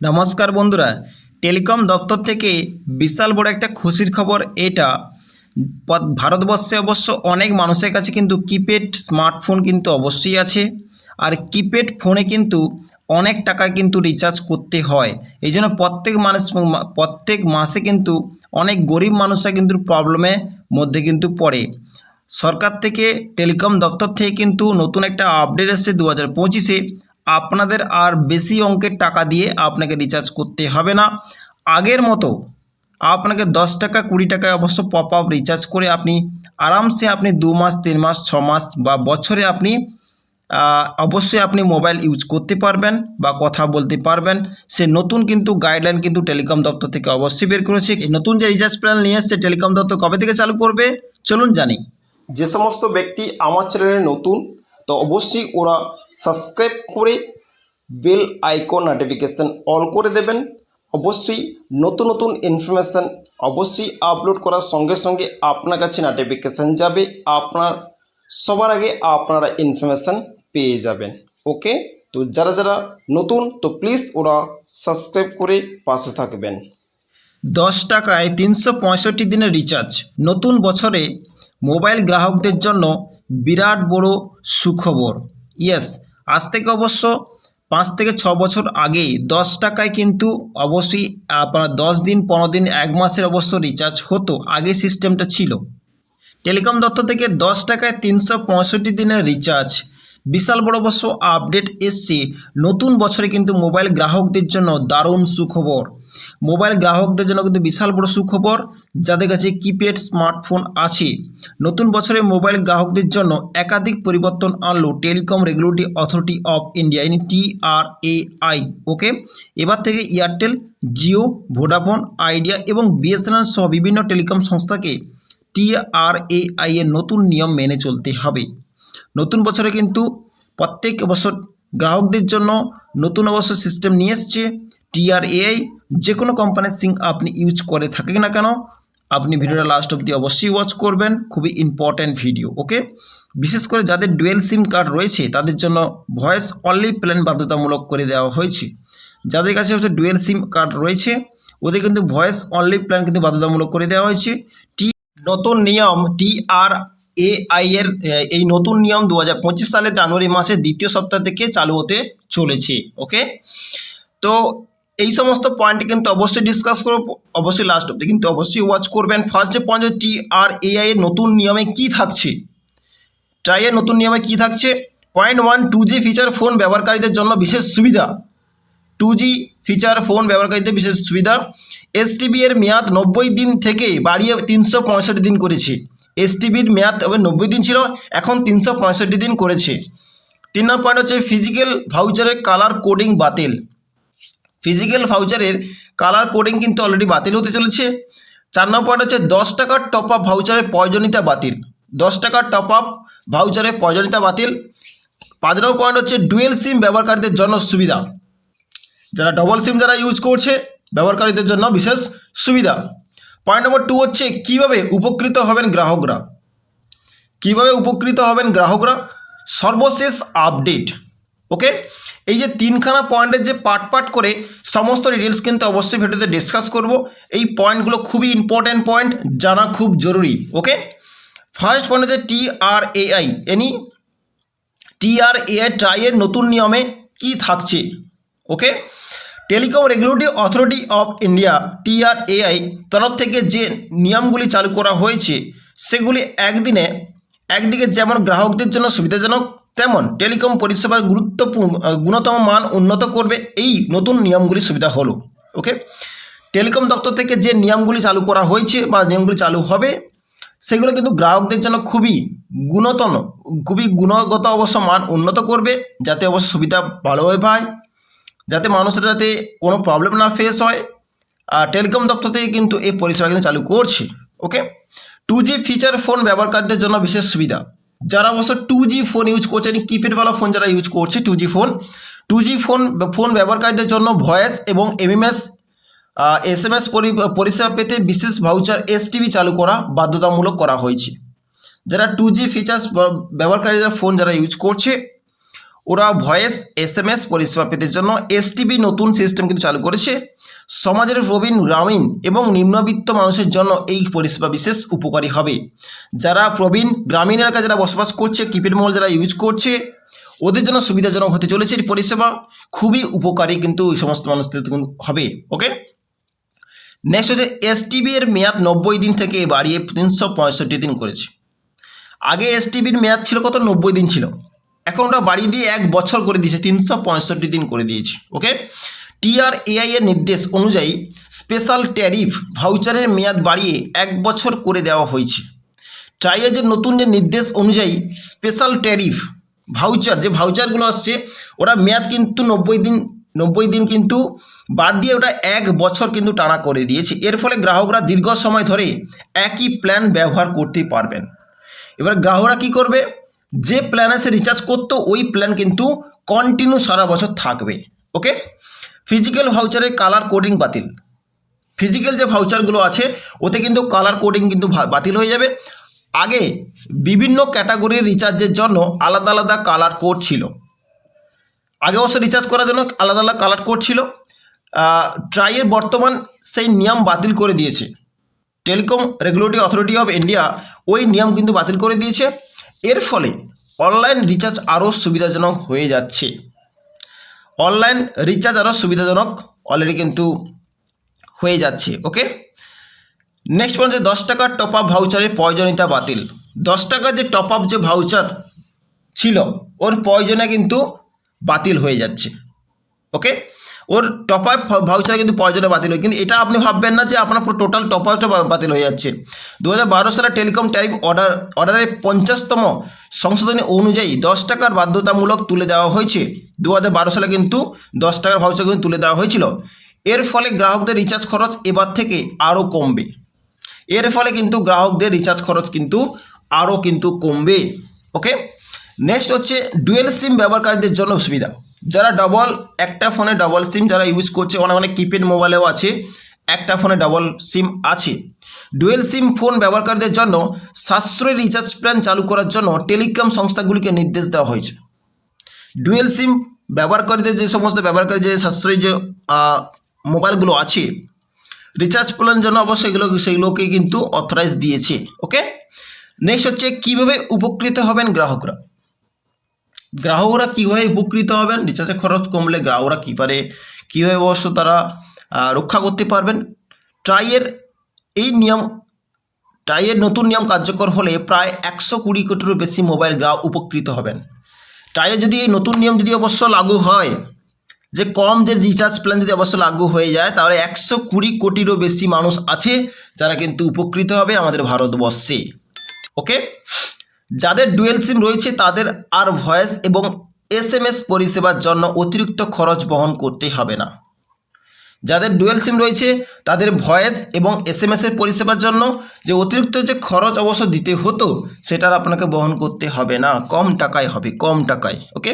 নমস্কার বন্ধুরা, টেলিকম দপ্তর থেকে বিশাল বড় একটা খুশির খবর এটা। ভারতবর্ষে অবশ্য অনেক মানুষের কাছে কিন্তু কিপ্যাড স্মার্টফোন কিন্তু অবশ্যই আছে। আর কিপ্যাড ফোনে কিন্তু অনেক টাকা কিন্তু রিচার্জ করতে হয়। এই জন্য প্রত্যেক মানুষ প্রত্যেক মাসে কিন্তু অনেক গরিব মানুষরা কিন্তু প্রবলেমের মধ্যে কিন্তু পড়ে। সরকার থেকে, টেলিকম দপ্তর থেকে কিন্তু নতুন একটা আপডেট এসেছে দু হাজার পঁচিশে। আপনাদের আর বেশি অঙ্কের টাকা দিয়ে আপনাকে রিচার্জ করতে হবে না। আগের মতো আপনাকে দশ টাকা, কুড়ি টাকায় অবশ্য পপ আপ রিচার্জ করে আপনি আরামসে আপনি দু মাস, তিন মাস, ছ মাস বা বছরে আপনি অবশ্যই আপনি মোবাইল ইউজ করতে পারবেন বা কথা বলতে পারবেন। সে নতুন কিন্তু গাইডলাইন কিন্তু টেলিকম দপ্তর থেকে অবশ্যই বের করেছে। নতুন যে রিচার্জ প্ল্যান নিয়ে এসছে টেলিকম দপ্তর কবে থেকে চালু করবে? চলুন জানি। যে সমস্ত ব্যক্তি আমার চ্যানেলে নতুন, তো অবশ্যই ওরা সাবস্ক্রাইব করে বেল আইকন নোটিফিকেশান অল করে দেবেন। অবশ্যই নতুন নতুন ইনফরমেশান অবশ্যই আপলোড করার সঙ্গে সঙ্গে আপনার কাছে নোটিফিকেশান যাবে। আপনার, সবার আগে আপনারা ইনফরমেশান পেয়ে যাবেন। ওকে তো যারা যারা নতুন, তো প্লিজ ওরা সাবস্ক্রাইব করে পাশে থাকবেন। দশ টাকায় তিনশো পঁয়ষট্টি দিনের রিচার্জ নতুন বছরে মোবাইল গ্রাহকদের জন্য বিরাট বড় সুখবর। ইয়েস আজ থেকে অবশ্য পাঁচ থেকে ছ বছর আগে দশ টাকায় কিন্তু অবশ্যই আপনার দশ দিন, পনেরো দিন, এক মাসের অবশ্য রিচার্জ হতো, আগে সিস্টেমটা ছিল। টেলিকম দপ্তর থেকে দশ টাকায় তিনশো পঁয়ষট্টি দিনের রিচার্জ বিশাল বড় অবশ্য আপডেট এসছে। নতুন বছরে কিন্তু মোবাইল গ্রাহকদের জন্য দারুণ সুখবর। মোবাইল গ্রাহকদের জন্য কিন্তু বিশাল বড় সুখবর, যাদের কাছে কিপ্যাড, স্মার্টফোন আছে। নতুন বছরে মোবাইল গ্রাহকদের জন্য একাধিক পরিবর্তন আনলো telecom regulatory authority of India, ইনি টিআরএআই ওকে? এবার থেকে এয়ারটেল, জিও, ভোডাফোন, আইডিয়া এবং বিএসএনএল সহ বিভিন্ন টেলিকম সংস্থাকে টিআরএআই এর নতুন নিয়ম মেনে চলতে হবে। নতুন বছরে কিন্তু প্রত্যেক বছর গ্রাহকদের জন্য নতুন অবশ্য সিস্টেম নিয়ে এসছে টিআরএআই যে কোনো কোম্পানির সিম আপনি ইউজ করে থাকেন না কেন, আপনি ভিডিওটা লাস্ট অবধি অবশ্যই ওয়াচ করবেন। খুবই ইম্পর্ট্যান্ট ভিডিও ওকে বিশেষ করে যাদের ডুয়েল সিম কার্ড রয়েছে, তাদের জন্য ভয়েস অনলি প্ল্যান বাধ্যতামূলক করে দেওয়া হয়েছে। যাদের কাছে হচ্ছে ডুয়েল সিম কার্ড রয়েছে, ওদের কিন্তু ভয়েস অনলি প্ল্যান কিন্তু বাধ্যতামূলক করে দেওয়া হয়েছে। টি নতুন নিয়ম টিআর এআই এর এই নতুন নিয়ম দু হাজার পঁচিশ সালের জানুয়ারি মাসের দ্বিতীয় সপ্তাহ থেকে চালু হতে চলেছে ওকে তো এই সমস্ত পয়েন্ট কিন্তু অবশ্যই ডিসকাস করব অবশ্যই লাস্ট অব্দি কিন্তু অবশ্যই ওয়াচ করবেন ফার্স্ট যে পয়েন্ট টি আর এআই এর নতুন নিয়মে কি থাকছে ট্রাইয়ের নতুন নিয়মে কি থাকছে? Point one two G feature phone ব্যবহারকারীদের জন্য বিশেষ সুবিধা। টু জি ফিচার ফোন ব্যবহারকারীদের বিশেষ সুবিধা। এসটিবি এর মেয়াদ নব্বই দিন থেকে বাড়িয়ে তিনশো পঁয়ষট্টি দিন করেছে। এস এসটিবির মেয়াদ নব্বই দিন ছিল, এখন তিনশো পঁয়ষট্টি দিন করেছে। তিন নম্বর পয়েন্ট হচ্ছে ফিজিক্যাল ভাউচারের কালার কোডিং বাতিল। ফিজিক্যাল ভাউচারের কালার কোডিং কিন্তু অলরেডি বাতিল হতে চলেছে। চার নম্বর পয়েন্ট হচ্ছে দশ টাকার টপ আপ ভাউচারের প্রয়োজনীয়তা বাতিল। দশ টাকার টপ আপ ভাউচারের প্রয়োজনীয়তা বাতিল। পাঁচ নম্বর পয়েন্ট হচ্ছে ডুয়েল সিম ব্যবহারকারীদের জন্য সুবিধা। যারা ডবল সিম যারা ইউজ করছে, ব্যবহারকারীদের জন্য বিশেষ সুবিধা। পয়েন্ট নম্বর টু হচ্ছে কীভাবে উপকৃত হবেন গ্রাহকরা? কীভাবে উপকৃত হবেন গ্রাহকরা? সর্বশেষ আপডেট ওকে এই যে তিনখানা পয়েন্টের যে পার্ট পার্ট করে সমস্ত ডিটেলস কিন্তু অবশ্যই ভিডিওতে ডিসকাস করব। এই পয়েন্টগুলো খুবই ইম্পর্ট্যান্ট পয়েন্ট জানা খুব জরুরি। ওকে ফার্স্ট পয়েন্ট হচ্ছে টি আর এআই এনি টিআরএআই ট্রাইয়ের নতুন নিয়মে কি থাকছে? Okay telecom regulatory authority of India TRAI তরফ থেকে যে নিয়মগুলি চালু করা হয়েছে, সেগুলি একদিনে একদিকে যেমন গ্রাহকদের জন্য সুবিধাজনক, তেমন টেলিকম পরিষেবার গুরুত্বপূর্ণ গুণতম মান উন্নত করবে এই নতুন নিয়মগুলি সুবিধা হলো। ওকে টেলিকম দপ্তর থেকে যে নিয়মগুলি চালু করা হয়েছে বা নিয়মগুলি চালু হবে, সেগুলো কিন্তু গ্রাহকদের জন্য খুবই গুণতন, খুবই গুণগত অবশ্য মান উন্নত করবে, যাতে অবশ্য সুবিধা ভালোভাবে পায়, যাতে মানুষের যাতে কোনো প্রবলেম না ফেস হয়। আর টেলিকম দপ্তর থেকে কিন্তু এই পরিষেবা কিন্তু চালু করছে okay two G feature phone ব্যবহারকারীদের জন্য বিশেষ সুবিধা। যারা অবশ্য টু জি ফোন ইউজ করছেন কিপ্যাডওয়ালা ফোন যারা ইউজ করছে two G phone two G phone phone ব্যবহারকারীদের জন্য ভয়েস এবং এমএমএস এস এম এস পরিষেবা পেতে বিশেষ ভাউচার এসটিভি চালু করা বাধ্যতামূলক করা হয়েছে। যারা টু জি ফিচার্স ব্যবহারকারীরা ফোন যারা ইউজ করছে, ওরা ভয়েস এস এম এস পরিষেবা পেতে জন্য এসটিভি নতুন সিস্টেম কিন্তু চালু করেছে। সমাজের প্রবীণ গ্রামীণ এবং নিম্নবিত্ত মানুষের জন্য এই পরিষেবা বিশেষ উপকারী হবে। যারা প্রবীণ গ্রামীণ এলাকায় যারা বসবাস করছে কিপ্যাড মোবাইল যারা ইউজ করছে, ওদের জন্য সুবিধাজনক হতে চলেছে এই পরিষেবা। খুবই উপকারী কিন্তু এই সমস্ত মানুষদের হবে ওকে নেক্সট হচ্ছে এসটিবি এর মেয়াদ নব্বই দিন থেকে বাড়িয়ে তিনশো পঁয়ষট্টি দিন করেছে। আগে এসটিবির মেয়াদ ছিল কত? নব্বই দিন ছিল। এখন ওটা বাড়িয়ে দিয়ে এক বছর করে দিয়েছে, তিনশো পঁয়ষট্টি দিন করে দিয়েছে ওকে টিআরএআই এর নির্দেশ অনুযায়ী স্পেশাল ট্যারিফ ভাউচারের মেয়াদ বাড়িয়ে এক বছর করে দেওয়া হয়েছে। ট্রাইয়েজের নতুন যে নির্দেশ অনুযায়ী স্পেশাল ট্যারিফ ভাউচার, যে ভাউচারগুলো আসছে, ওরা মেয়াদ কিন্তু নব্বই দিন নব্বই দিন কিন্তু বাদ দিয়ে ওটা এক বছর কিন্তু টানা করে দিয়েছে। এর ফলে গ্রাহকরা দীর্ঘ সময় ধরে একই প্ল্যান ব্যবহার করতে পারবেন। এবার গ্রাহকরা কি করবে? যে প্ল্যানে সে রিচার্জ করতো, ওই প্ল্যান কিন্তু কন্টিনিউ সারা বছর থাকবে। ওকে ফিজিক্যাল ভাউচারে কালার কোডিং বাতিল। ফিজিক্যাল যে ভাউচারগুলো আছে, ওতে কিন্তু কালার কোডিং কিন্তু বাতিল হয়ে যাবে। আগে বিভিন্ন ক্যাটাগরির রিচার্জের জন্য আলাদা আলাদা কালার কোড ছিল। আগে অবশ্য রিচার্জ করার জন্য আলাদা আলাদা কালার কোড ছিল। ট্রাইয়ের বর্তমান সেই নিয়ম বাতিল করে দিয়েছে। Telecom regulatory authority of India ওই নিয়ম কিন্তু বাতিল করে দিয়েছে। এর ফলে অনলাইন রিচার্জ আরও সুবিধাজনক হয়ে যাচ্ছে। অনলাইন রিচার্জ আরও সুবিধাজনক অলরেডি কিন্তু হয়ে যাচ্ছে ওকে নেক্সট পয়েন্ট যে দশ টাকার টপ আপ ভাউচারের প্রয়োজনীয়তা বাতিল। দশ টাকার যে টপ আপ যে ভাউচার ছিল, ওর প্রয়োজনে কিন্তু বাতিল হয়ে যাচ্ছে। ওকে ওর টপ আপ ভাউচার কিন্তু প্রয়োজনে বাতিল হয়। কিন্তু এটা আপনি ভাববেন না যে আপনার পুরো টোটাল টপ আপটা বাতিল হয়ে যাচ্ছে। দু হাজার বারো সালে টেলিকম ট্যারিফ অর্ডার অর্ডারের পঞ্চাশতম সংশোধনী অনুযায়ী দশ টাকার বাধ্যতামূলক তুলে দেওয়া হয়েছে। দু হাজার বারো সালে কিন্তু দশ টাকার ভাউচার কিন্তু তুলে দেওয়া হয়েছিল। এর ফলে গ্রাহকদের রিচার্জ খরচ এবার থেকে আরও কমবে। এর ফলে কিন্তু গ্রাহকদের রিচার্জ খরচ কিন্তু আরও কিন্তু কমবে। ওকে নেক্সট হচ্ছে ডুয়েল সিম ব্যবহারকারীদের জন্য সুবিধা। যারা ডবল একটা ফোনে ডবল সিম যারা ইউজ করছে, অনেক অনেক কিপ্যাড মোবাইলেও আছে, একটা ফোনে ডবল সিম আছে। ডুয়েল সিম ফোন ব্যবহারকারীদের জন্য সাশ্রয়ী রিচার্জ প্ল্যান চালু করার জন্য টেলিকম সংস্থাগুলিকে নির্দেশ দেওয়া হয়েছে। ডুয়েল সিম ব্যবহারকারীদের যে সমস্ত ব্যবহারকারী যে সাশ্রয়ী যে মোবাইলগুলো আছে রিচার্জ প্ল্যানের জন্য অবশ্যই এগুলো সেগুলোকে কিন্তু অথরাইজ দিয়েছে ওকে নেক্সট হচ্ছে, কীভাবে উপকৃত হবেন গ্রাহকরা? গ্রাহকরা কীভাবে উপকৃত হবেন? রিচার্জের খরচ কমলে গ্রাহকরা কী পারে? কীভাবে অবশ্য তারা রক্ষা করতে পারবেন? ট্রাইয়ের এই নিয়ম ট্রাইয়ের নতুন নিয়ম কার্যকর হলে প্রায় একশো কুড়ি কোটিরও বেশি মোবাইল গ্রাহক উপকৃত হবেন। ট্রাইয়ের যদি এই নতুন নিয়ম যদি অবশ্য লাগু হয়, যে কম যে রিচার্জ প্ল্যান যদি অবশ্য লাগু হয়ে যায়, তাহলে একশো কুড়ি কোটিরও বেশি মানুষ আছে যারা কিন্তু উপকৃত হবে আমাদের ভারতবর্ষে। ওকে? যাদের ডুয়েল সিম রয়েছে তাদের আর ভয়েস এবং এস এম এস পরিষেবার জন্য অতিরিক্ত খরচ বহন করতে হবে না। যাদের ডুয়েল সিম রয়েছে, তাদের ভয়েস এবং এস এম এসের পরিষেবার জন্য যে অতিরিক্ত যে খরচ অবশ্য দিতে হতো, সেটার আপনাকে বহন করতে হবে না। কম টাকায় হবে, কম টাকায় ওকে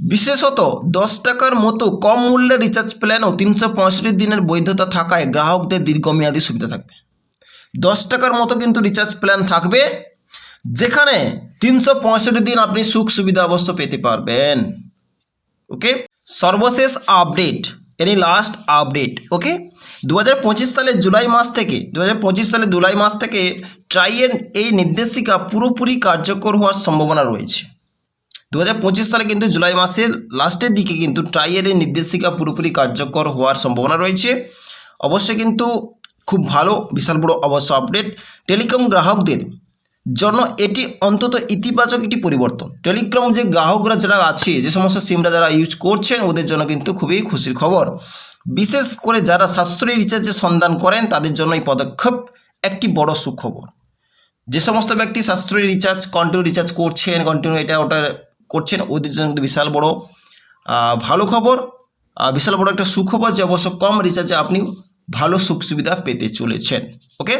বিশেষত দশ টাকার মতো কম মূল্যের রিচার্জ প্ল্যানও তিনশো পঁয়ষট্টি দিনের বৈধতা থাকায় গ্রাহকদের দীর্ঘমেয়াদী সুবিধা থাকবে। দশ টাকার মতো কিন্তু রিচার্জ প্ল্যান থাকবে যেখানে তিনশো পঁয়ষট্টি দিন আপনি সুখ সুবিধা অবশ্য পেতে পারবেন। ওকে সর্বশেষ update any last update okay দু হাজার পঁচিশ সালের জুলাই মাস থেকে দু হাজার পঁচিশ সালের জুলাই মাস থেকে ট্রাইয়ের এই নির্দেশিকা পুরোপুরি কার্যকর হওয়ার সম্ভাবনা রয়েছে। দু হাজার পঁচিশ সালে কিন্তু জুলাই মাসের লাস্টের দিকে কিন্তু ট্রাইয়ের এই নির্দেশিকা পুরোপুরি কার্যকর হওয়ার সম্ভাবনা রয়েছে। অবশ্যই কিন্তু খুব ভালো, বিশাল বড় অবশ্য আপডেট টেলিকম গ্রাহকদের জন্য এটি অন্তত ইতিবাচক একটি পরিবর্তন। টেলিকম যে গ্রাহকরা যারা আছে, যে সমস্ত সিমরা যারা ইউজ করছেন, ওদের জন্য কিন্তু খুবই খুশির খবর। বিশেষ করে যারা সাশ্রয়ী রিচার্জের সন্ধান করেন, তাদের জন্য এই পদক্ষেপ একটি বড় সুখবর। যে সমস্ত ব্যক্তি সাশ্রয়ী রিচার্জ কন্টিনিউ রিচার্জ করছেন কন্টিনিউ এটা ওটা করছেন, ওদের জন্য কিন্তু বিশাল বড় ভালো খবর। বিশাল বড় একটা সুখবর যে অবশ্য কম রিচার্জে আপনি ভালো সুখ সুবিধা পেতে চলেছেন। ওকে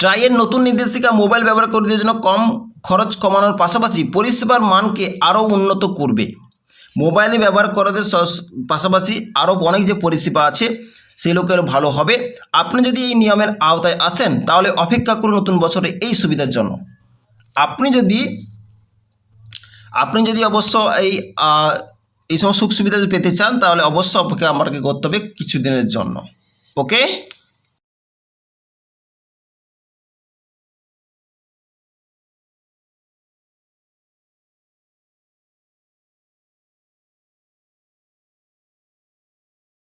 ট্রাইয়ের নতুন নির্দেশিকা মোবাইল ব্যবহার ব্যবহারকারীদের জন্য কম খরচ কমানোর পাশাপাশি পরিষেবার মানকে আরও উন্নত করবে। মোবাইলে ব্যবহার করাদের পাশাপাশি আরও অনেক যে পরিষেবা আছে সেগুলোকে ভালো হবে। আপনি যদি এই নিয়মের আওতায় আসেন, তাহলে অপেক্ষা করুন নতুন বছরে এই সুবিধার জন্য। আপনি যদি আপনি যদি অবশ্য এই এই সমস্ত সুখ সুবিধা পেতে চান, তাহলে অবশ্য আপনাকে আমাকে করতে হবে কিছুদিনের জন্য। ওকে?